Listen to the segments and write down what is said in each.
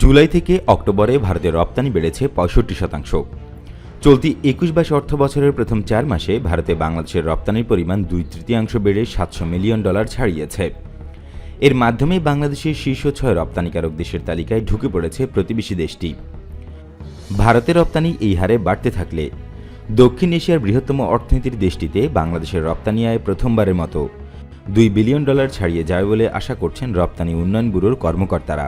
জুলাই থেকে অক্টোবরে ভারতের রপ্তানি বেড়েছে পঁয়ষট্টি শতাংশ। চলতি একুশ বাইশ অর্থ বছরের প্রথম চার মাসে ভারতে বাংলাদেশের রপ্তানির পরিমাণ দুই তৃতীয়াংশ বেড়ে সাতশো মিলিয়ন ডলার ছাড়িয়েছে। এর মাধ্যমে বাংলাদেশের শীর্ষ ছয় রপ্তানিকারক দেশের তালিকায় ঢুকে পড়েছে প্রতিবেশী দেশটি। ভারতের রপ্তানি এই হারে বাড়তে থাকলে দক্ষিণ এশিয়ার বৃহত্তম অর্থনীতির দেশটিতে বাংলাদেশের রপ্তানি আয় প্রথমবারের মতো দুই বিলিয়ন ডলার ছাড়িয়ে যাবে বলে আশা করছেন রপ্তানি উন্নয়ন ব্যুরোর কর্মকর্তারা।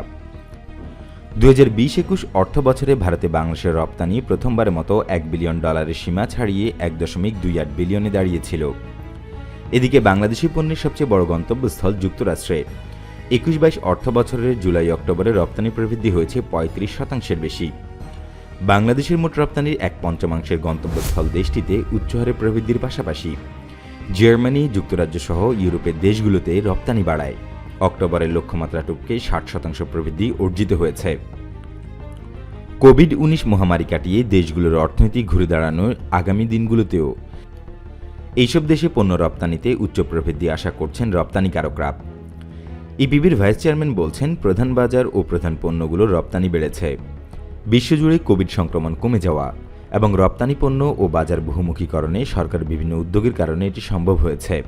দু হাজার বিশ একুশ অর্থ বছরে ভারতে বাংলাদেশের রপ্তানি প্রথমবারের মতো এক বিলিয়ন ডলারের সীমা ছাড়িয়ে এক দশমিক দুই আট বিলিয়নে দাঁড়িয়েছিল। এদিকে বাংলাদেশি পণ্যের সবচেয়ে বড় গন্তব্যস্থল যুক্তরাষ্ট্রে। একুশ বাইশ অর্থ বছরের জুলাই অক্টোবরে রপ্তানি প্রবৃদ্ধি হয়েছে পঁয়ত্রিশ শতাংশের বেশি। বাংলাদেশের মোট রপ্তানির এক পঞ্চমাংশের গন্তব্যস্থল দেশটিতে উচ্চহারে প্রবৃদ্ধির পাশাপাশি জার্মানি যুক্তরাজ্য সহ ইউরোপের দেশগুলোতে রপ্তানি বাড়ায়। অক্টোবরের লক্ষ্যমাত্রা টুপকে ষাট শতাংশ প্রবৃদ্ধি অর্জিত হয়েছে। কোভিড উনিশ মহামারী কাটিয়ে দেশগুলোর অর্থনীতি ঘুরে দাঁড়ানোর আগামী দিনগুলোতেও। এইসব দেশে পণ্য রপ্তানিতে উচ্চ প্রবৃদ্ধি আশা করছেন রপ্তানিকারকরা। ইপিবির ভাইস চেয়ারম্যান বলছেন, প্রধান বাজার ও প্রধান পণ্যগুলোর রপ্তানি বেড়েছে। বিশ্বজুড়ে কোভিড সংক্রমণ কমে যাওয়া এবং রপ্তানি পণ্য ও বাজার বহুমুখীকরণে সরকার বিভিন্ন উদ্যোগের কারণে এটি সম্ভব হয়েছে।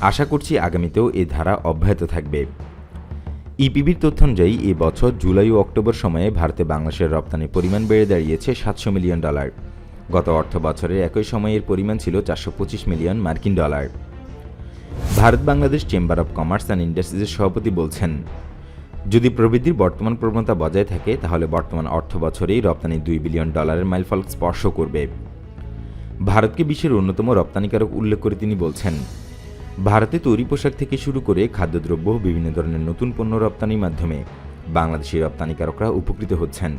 আশা করছি আগামীতেও এ ধারা অব্যাহত থাকবে। ইপিবির তথ্য অনুযায়ী এ বছর জুলাই ও অক্টোবর সময়ে ভারতে বাংলাদেশের রপ্তানির পরিমাণ বেড়ে দাঁড়িয়েছে সাতশো মিলিয়ন ডলার। গত অর্থ বছরে একই সময়ের পরিমাণ ছিল চারশো পঁচিশ মিলিয়ন মার্কিন dollar. Bharat Bangladesh chamber of commerce and ইন্ডাস্ট্রিজের সভাপতি বলছেন, যদি প্রবৃদ্ধির বর্তমান প্রবণতা বজায় থাকে, তাহলে বর্তমান অর্থ বছরেই রপ্তানি দুই বিলিয়ন ডলারের মাইলফলক স্পর্শ করবে। ভারতকে বিশ্বের অন্যতম রপ্তানিকারক উল্লেখ করে তিনি বলছেন ভারতে তৈরি পোশাক থেকে শুরু করে খাদ্যদ্রব্য, বিভিন্ন ধরনের নতুন পণ্য রপ্তানির মাধ্যমে বাংলাদেশি রপ্তানিকারকরা উপকৃত হচ্ছেন।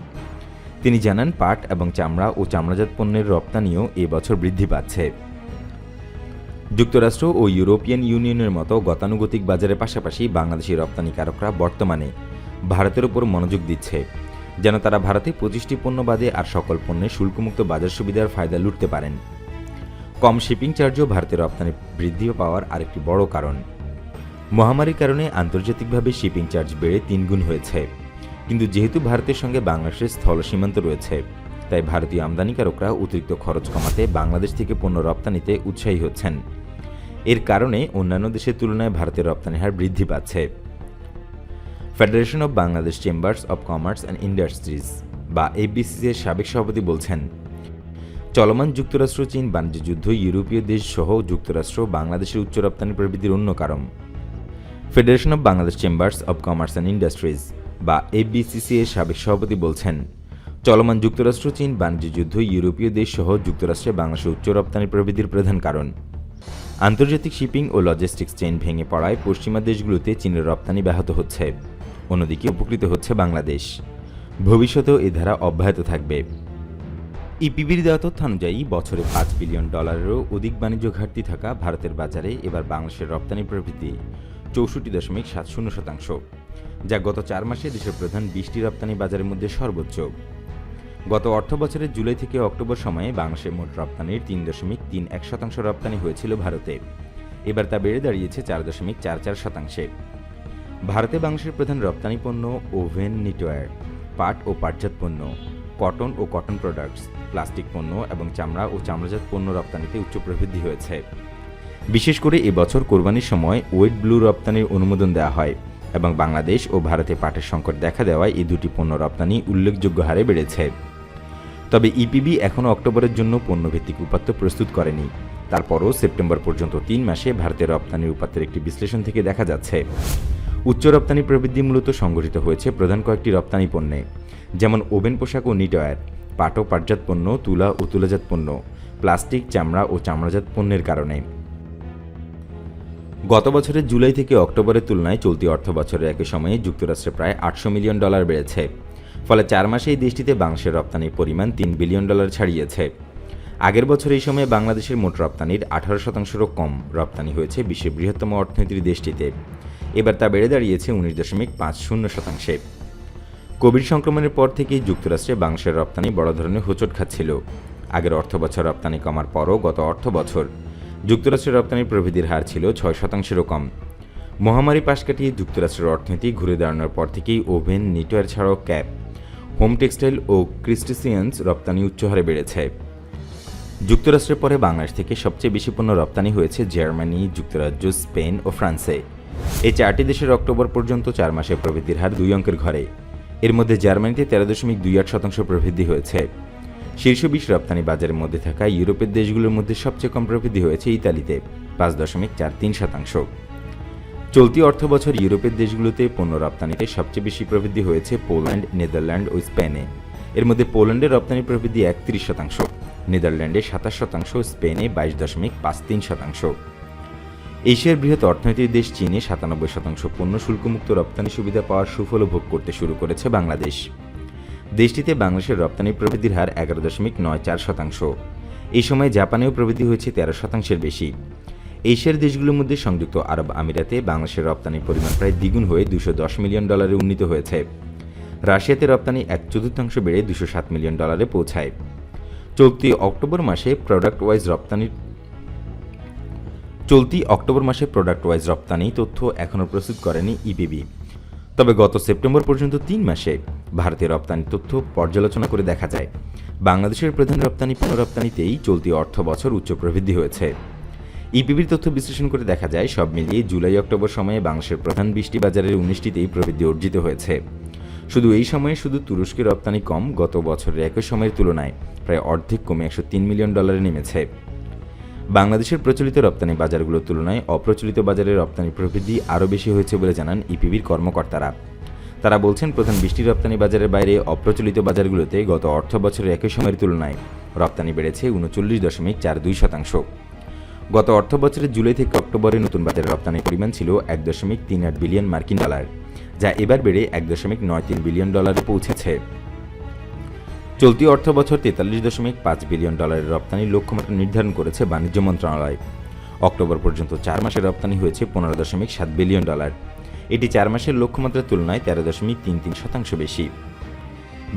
তিনি জানান, পাট এবং চামড়া ও চামড়াজাত পণ্যের রপ্তানিও এবছর বৃদ্ধি পাচ্ছে। যুক্তরাষ্ট্র ও ইউরোপিয়ান ইউনিয়নের মতো গতানুগতিক বাজারের পাশাপাশি বাংলাদেশি রপ্তানিকারকরা বর্তমানে ভারতের ওপর মনোযোগ দিচ্ছে, যেন তারা ভারতে পঁচিশটি পণ্য বাদে আর সকল পণ্যের শুল্কমুক্ত বাজার সুবিধার ফায়দা লুটতে পারেন। কম শিপিং চার্জও ভারতের রপ্তানি বৃদ্ধি পাওয়ার আরেকটি বড় কারণ। মহামারীর কারণে আন্তর্জাতিকভাবে শিপিং চার্জ বেড়ে তিনগুণ হয়েছে। কিন্তু যেহেতু ভারতের সঙ্গে বাংলাদেশের স্থল সীমান্ত রয়েছে, তাই ভারতীয় আমদানিকারকরা অতিরিক্ত খরচ কমাতে বাংলাদেশ থেকে পণ্য রপ্তানিতে উৎসাহী হচ্ছেন। এর কারণে অন্যান্য দেশের তুলনায় ভারতের রপ্তানি হার বৃদ্ধি পাচ্ছে। Federation of Bangladesh chambers of commerce and industries বা এবিসিসি এর সাবেক সভাপতি বলছেন চলমান যুক্তরাষ্ট্র, চীন বাণিজ্য যুদ্ধ, ইউরোপীয় দেশ সহ যুক্তরাষ্ট্র বাংলাদেশের উচ্চ রপ্তানি প্রবৃদ্ধির অন্য কারণ। Federation of Bangladesh chambers of commerce and industries বা এবিসিসি এর সাবেক সভাপতি বলছেন, চলমান যুক্তরাষ্ট্র, চীন বাণিজ্য যুদ্ধ, ইউরোপীয় দেশ সহ যুক্তরাষ্ট্রে বাংলাদেশের উচ্চ রপ্তানি প্রবৃদ্ধির প্রধান কারণ। আন্তর্জাতিক শিপিং ও লজিস্টিক্স চেইন ভেঙে পড়ায় পশ্চিমা দেশগুলোতে চীনের রপ্তানি ব্যাহত হচ্ছে। অন্যদিকে উপকৃত হচ্ছে বাংলাদেশ। ভবিষ্যতেও এ ধারা অব্যাহত থাকবে। ইপিবির দেওয়া তথ্য অনুযায়ী বছরে পাঁচ বিলিয়ন ডলারেরও অধিক বাণিজ্য ঘাটতি থাকা ভারতের বাজারে এবার বাংলাদেশের রপ্তানি প্রবৃদ্ধি চৌষট্টি দশমিক সাত শূন্য শতাংশ, যা গত চার মাসে দেশের প্রধান বিশটি রপ্তানি বাজারের মধ্যে সর্বোচ্চ। গত অর্থ বছরের জুলাই থেকে অক্টোবর সময়ে বাংলাদেশের মোট রপ্তানির তিন দশমিক তিন এক শতাংশ রপ্তানি হয়েছিল ভারতে। এবার তা বেড়ে দাঁড়িয়েছে চার দশমিক চার চার শতাংশে। ভারতে বাংলাদেশের প্রধান রপ্তানি পণ্য ওভেন, নিটওয়্যার, পাট ও পাটজাত পণ্য। কটন ও কটন প্রোডাক্টস প্লাস্টিক পণ্য এবং চামড়া ও চামড়াজাত পণ্য রপ্তানিতে উচ্চ প্রবৃদ্ধি হয়েছে। বিশেষ করে এবছর কোরবানির সময় ওয়েট ব্লু রপ্তানির অনুমোদন দেওয়া হয় এবং বাংলাদেশ ও ভারতে পাটের সংকট দেখা দেওয়ায় এই দুটি পণ্য রপ্তানি উল্লেখযোগ্য হারে বেড়েছে। তবে ইপিবি এখনও অক্টোবরের জন্য পণ্যভিত্তিক উপাত্ত প্রস্তুত করেনি। তারপরও সেপ্টেম্বর পর্যন্ত তিন মাসে ভারতের রপ্তানির উপাত্তের একটি বিশ্লেষণ থেকে দেখা যাচ্ছে। উচ্চ রপ্তানি প্রবৃদ্ধি মূলত সংগঠিত হয়েছে প্রধান কয়েকটি রপ্তানি পণ্যে, যেমন ওভেন পোশাক ও নিটওয়্যার পাট ও পাটজাত পণ্য, তুলা ও তুলাজাত পণ্য, প্লাস্টিক, চামড়া ও চামড়াজাত পণ্যের কারণে। গত বছরের জুলাই থেকে অক্টোবরের তুলনায় চলতি অর্থ বছরের একই সময়ে যুক্তরাষ্ট্রে প্রায় আটশো মিলিয়ন ডলার বেড়েছে, ফলে চার মাসে এই দেশটিতে বাংলাদেশের রপ্তানির পরিমাণ তিন বিলিয়ন ডলার ছাড়িয়েছে। আগের বছর এই সময়ে বাংলাদেশের মোট রপ্তানির আঠারো শতাংশেরও কম রপ্তানি হয়েছে বিশ্বের বৃহত্তম অর্থনীতির দেশটিতে। এবার তা বেড়ে দাঁড়িয়েছে উনিশ দশমিক পাঁচ শূন্য শতাংশে। কোভিড সংক্রমণের পর থেকেই যুক্তরাষ্ট্রে বাংলাদেশের রপ্তানি বড় ধরনের হোঁচট খাচ্ছিল। আগের অর্থ বছর রপ্তানি কমার পরও গত অর্থ বছর যুক্তরাষ্ট্রের রপ্তানির প্রবৃদ্ধির হার ছিল ছয় শতাংশেরও কম। মহামারী পাশ কাটিয়ে যুক্তরাষ্ট্রের অর্থনীতি ঘুরে দাঁড়ানোর পর থেকেই ওভেন, নিটওয়ার ছাড়াও ক্যাপ, হোম টেক্সটাইল ও ক্রিস্টিসিয়ান্স রপ্তানি উচ্চ হারে বেড়েছে। যুক্তরাষ্ট্রের পরে বাংলাদেশ থেকে সবচেয়ে বেশি পণ্য রপ্তানি হয়েছে জার্মানি, যুক্তরাজ্য, স্পেন ও ফ্রান্সে। এই চারটি দেশের অক্টোবর পর্যন্ত চার মাসে প্রবৃদ্ধির হার দুই অঙ্কের ঘরে। এর মধ্যে জার্মানিতে তেরো দশমিক দুই আট শতাংশ প্রবৃদ্ধি হয়েছে। শীর্ষ বিশ রপ্তানি বাজারের মধ্যে থাকা ইউরোপের দেশগুলোর মধ্যে সবচেয়ে কম প্রবৃদ্ধি হয়েছে ইতালিতে, পাঁচ দশমিক চার তিন শতাংশ। চলতি অর্থ বছর ইউরোপের দেশগুলোতে পণ্য রপ্তানিতে সবচেয়ে বেশি প্রবৃদ্ধি হয়েছে পোল্যান্ড, নেদারল্যান্ড ও স্পেনে। এর মধ্যে পোল্যান্ডের রপ্তানি প্রবৃদ্ধি একত্রিশ শতাংশ, নেদারল্যান্ডে সাতাশ শতাংশ, স্পেনে বাইশ দশমিক পাঁচ তিন শতাংশ। এশিয়ার বৃহৎ অর্থনৈতিক দেশ চীনে সাতানব্বই শতাংশ পণ্য শুল্কমুক্ত রপ্তানি সুবিধা পাওয়ার সুফল ভোগ করতে শুরু করেছে বাংলাদেশ। দেশটিতে বাংলাদেশের রপ্তানি প্রবৃদ্ধির হার এগারো দশমিক নয় চার শতাংশ। এই সময় জাপানেও প্রবৃদ্ধি হয়েছে তেরো শতাংশের বেশি। এশিয়ার দেশগুলোর মধ্যে সংযুক্ত আরব আমিরাতে বাংলাদেশের রপ্তানির পরিমাণ প্রায় দ্বিগুণ হয়ে দুশো দশ মিলিয়ন ডলারে উন্নীত হয়েছে। রাশিয়াতে রপ্তানি এক চতুর্থাংশ বেড়ে দুশো সাত মিলিয়ন ডলারে পৌঁছায়। চলতি অক্টোবর মাসে প্রোডাক্ট ওয়াইজ রপ্তানির চলতি অক্টোবর মাসে প্রোডাক্ট ওয়াইজ রপ্তানি তথ্য এখনও প্রস্তুত করেনি ইপিবি তবে গত সেপ্টেম্বর পর্যন্ত তিন মাসে ভারতের রপ্তানি তথ্য পর্যালোচনা করে দেখা যায়। বাংলাদেশের প্রধান রপ্তানি পণ্য রপ্তানিতেই চলতি অর্থ বছর উচ্চ প্রবৃদ্ধি হয়েছে। ইপিবির তথ্য বিশ্লেষণ করে দেখা যায়, সব মিলিয়ে জুলাই অক্টোবর সময়ে বাংলাদেশের প্রধান বৃষ্টি বাজারের উনিশটিতেই প্রবৃদ্ধি অর্জিত হয়েছে। শুধু এই সময়ে শুধু তুরস্কের রপ্তানি কম, গত বছরের একই সময়ের তুলনায় প্রায় অর্ধেক কমে একশো তিন মিলিয়ন ডলারে নেমেছে। বাংলাদেশের প্রচলিত রপ্তানি বাজারগুলোর তুলনায় অপ্রচলিত বাজারের রপ্তানি প্রবৃদ্ধি আরও বেশি হয়েছে বলে জানান ইপিবির কর্মকর্তারা। তারা বলছেন, প্রধান বৃষ্টি রপ্তানি বাজারের বাইরে অপ্রচলিত বাজারগুলোতে গত অর্থ বছরের একই সময়ের তুলনায় রপ্তানি বেড়েছে উনচল্লিশ দশমিক চার দুই শতাংশ। গত অর্থ বছরের জুলাই থেকে অক্টোবরে নতুন বাজারে রপ্তানির পরিমাণ ছিল এক দশমিক তিন আট বিলিয়ন মার্কিন ডলার, যা এবার বেড়ে এক দশমিক নয় তিন বিলিয়ন ডলারে পৌঁছেছে। চলতি অর্থ বছর তেতাল্লিশ দশমিক পাঁচ বিলিয়ন ডলারের রপ্তানির লক্ষ্যমাত্রা নির্ধারণ করেছে বাণিজ্য মন্ত্রণালয়। অক্টোবর পর্যন্ত চার মাসের রপ্তানি হয়েছে পনেরো দশমিক সাত বিলিয়ন ডলার। এটি চার মাসের লক্ষ্যমাত্রার তুলনায় তেরো দশমিক তিন তিন শতাংশ বেশি।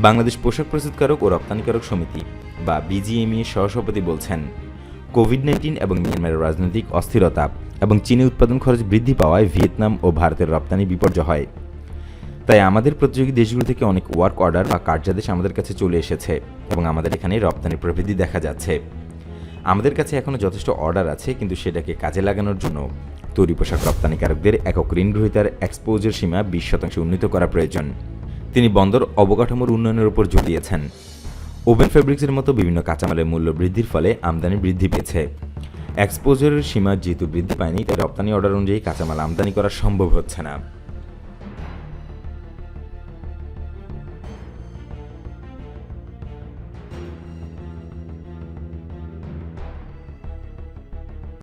বাংলাদেশ পোশাক প্রস্তুতকারক ও রপ্তানিকারক সমিতি, বা বিজিএমই সহসভাপতি বলছেন, কোভিড নাইন্টিন এবং মিয়ানমারের রাজনৈতিক অস্থিরতা এবং চীনে উৎপাদন খরচ বৃদ্ধি পাওয়ায় ভিয়েতনাম ও ভারতের রপ্তানি বিপর্যয় হয়। তাই আমাদের প্রতিযোগী দেশগুলো থেকে অনেক ওয়ার্ক অর্ডার বা কার্যাদেশ আমাদের কাছে চলে এসেছে এবং আমাদের এখানে রপ্তানি প্রবৃদ্ধি দেখা যাচ্ছে। আমাদের কাছে এখনও যথেষ্ট অর্ডার আছে, কিন্তু সেটাকে কাজে লাগানোর জন্য তৈরি পোশাক রপ্তানিকারকদের একক ঋণ গ্রহীতার এক্সপোজের সীমা বিশ শতাংশ উন্নীত করা প্রয়োজন। তিনি বন্দর অবকাঠামোর উন্নয়নের উপর জোর দিয়েছেন। ওভেন ফেব্রিক্সের মতো বিভিন্ন কাঁচামালের মূল্য বৃদ্ধির ফলে আমদানি বৃদ্ধি পেয়েছে। এক্সপোজারের সীমা যেহেতু বৃদ্ধি পায়নি, তাই রপ্তানি অর্ডার অনুযায়ী কাঁচামাল আমদানি করা সম্ভব হচ্ছে না।